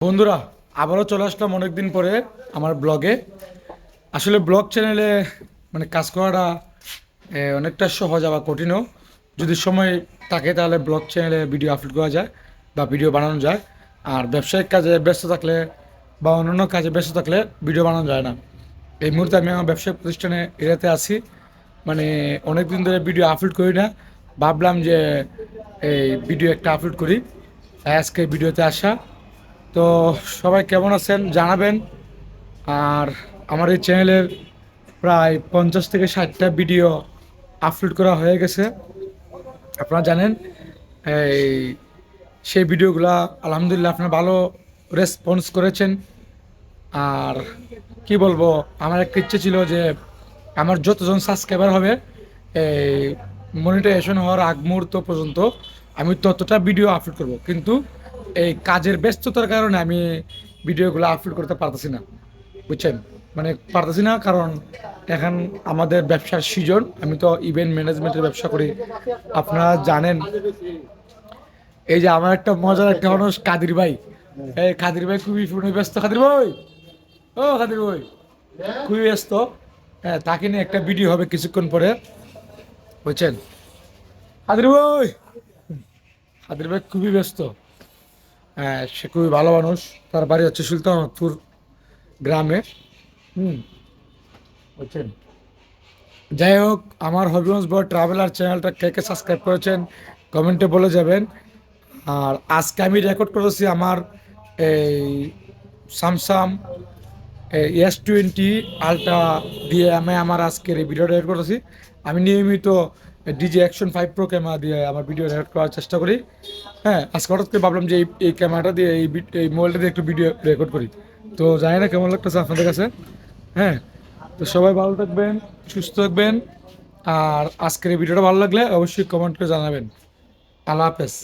বন্ধুরা, আবারও চলে আসলাম অনেকদিন পরে আমার ব্লগে। আসলে ব্লগ চ্যানেলে মানে কাজ করাটা অনেকটা সহজ আবার কঠিনও। যদি সময় থাকে তাহলে ব্লগ চ্যানেলে ভিডিও আপলোড করা যায় বা ভিডিও বানানো যায়। আর ব্যবসায়িক কাজে ব্যস্ত থাকলে বা অন্যান্য কাজে ব্যস্ত থাকলে ভিডিও বানানো যায় না। এই মুহূর্তে আমি আমার ব্যবসায়িক প্রতিষ্ঠানে এরিয়াতে আছি। মানে অনেক দিন ধরে ভিডিও আপলোড করি না। ভাবলাম যে, এই ভিডিও একটা আপলোড করি। আজকে ভিডিওতে আসা। তো সবাই কেমন আছেন জানাবেন। আর আমার এই চ্যানেলের প্রায় পঞ্চাশ থেকে ষাটটা ভিডিও আপলোড করা হয়ে গেছে। আপনারা জানেন, এই সেই ভিডিওগুলা আলহামদুলিল্লাহ আপনারা ভালো রেসপন্স করেছেন। আর কি বলব, আমার একটা ইচ্ছে ছিল যে আমার যতজন সাবস্ক্রাইবার হবে, এই মনিটাইজেশন হওয়ার আগ মুহূর্ত পর্যন্ত আমি ততটা ভিডিও আপলোড করব। কিন্তু এই কাজের ব্যস্ততার কারণে আমি ভিডিওগুলো আপলোড করতে পারতেছি না, বুঝছেন? মানে পারতেছি না, কারণ এখন আমাদের ব্যবসার সিজন, আমি তো ইভেন্ট ম্যানেজমেন্টের ব্যবসা করি। আপনারা জানেন, এই যে আমার একটা মজার একটা মানুষ কাদির ভাই। এই কাদির ভাই খুবই ব্যস্ত। কাদির ভাই! ও কাদির ভাই! খুবই ব্যস্ত। হ্যাঁ তাকে নিয়ে একটা ভিডিও হবে কিছুক্ষণ পরে, বুঝছেন? কাদির ভাই! কাদির ভাই খুবই ব্যস্ত। সে খুবই ভালো মানুষ। তার বাড়ি হচ্ছে সুলতানপুর গ্রামে। হুম। বুঝছেন? যাই হোক, আমার হবিগঞ্জ বয় ট্রাভেলার চ্যানেলটা কে কে সাবস্ক্রাইব করেছেন কমেন্টে বলে যাবেন। আর আজকে আমি রেকর্ড করেছি আমার এই স্যামসাং এস টোয়েন্টি আলট্রা দিয়ে আমি আমার আজকের এই ভিডিওটা রেকর্ড করেছি। আমি নিয়মিত DJI action five pro camera দিয়ে আমার ভিডিও রেকর্ড করার চেষ্টা করি। হ্যাঁ আজকে হঠাৎ করে ভাবলাম যে এই ক্যামেরাটা দিয়ে এই এই মোবাইলটা দিয়ে একটু ভিডিও রেকর্ড করি। তো জানি না কেমন লাগতেছে আপনাদের কাছে। হ্যাঁ তো সবাই ভালো থাকবেন, সুস্থ থাকবেন। আর আজকের এই ভিডিওটা ভালো লাগলে অবশ্যই কমেন্ট করে জানাবেন। আল্লাহ হাফেজ।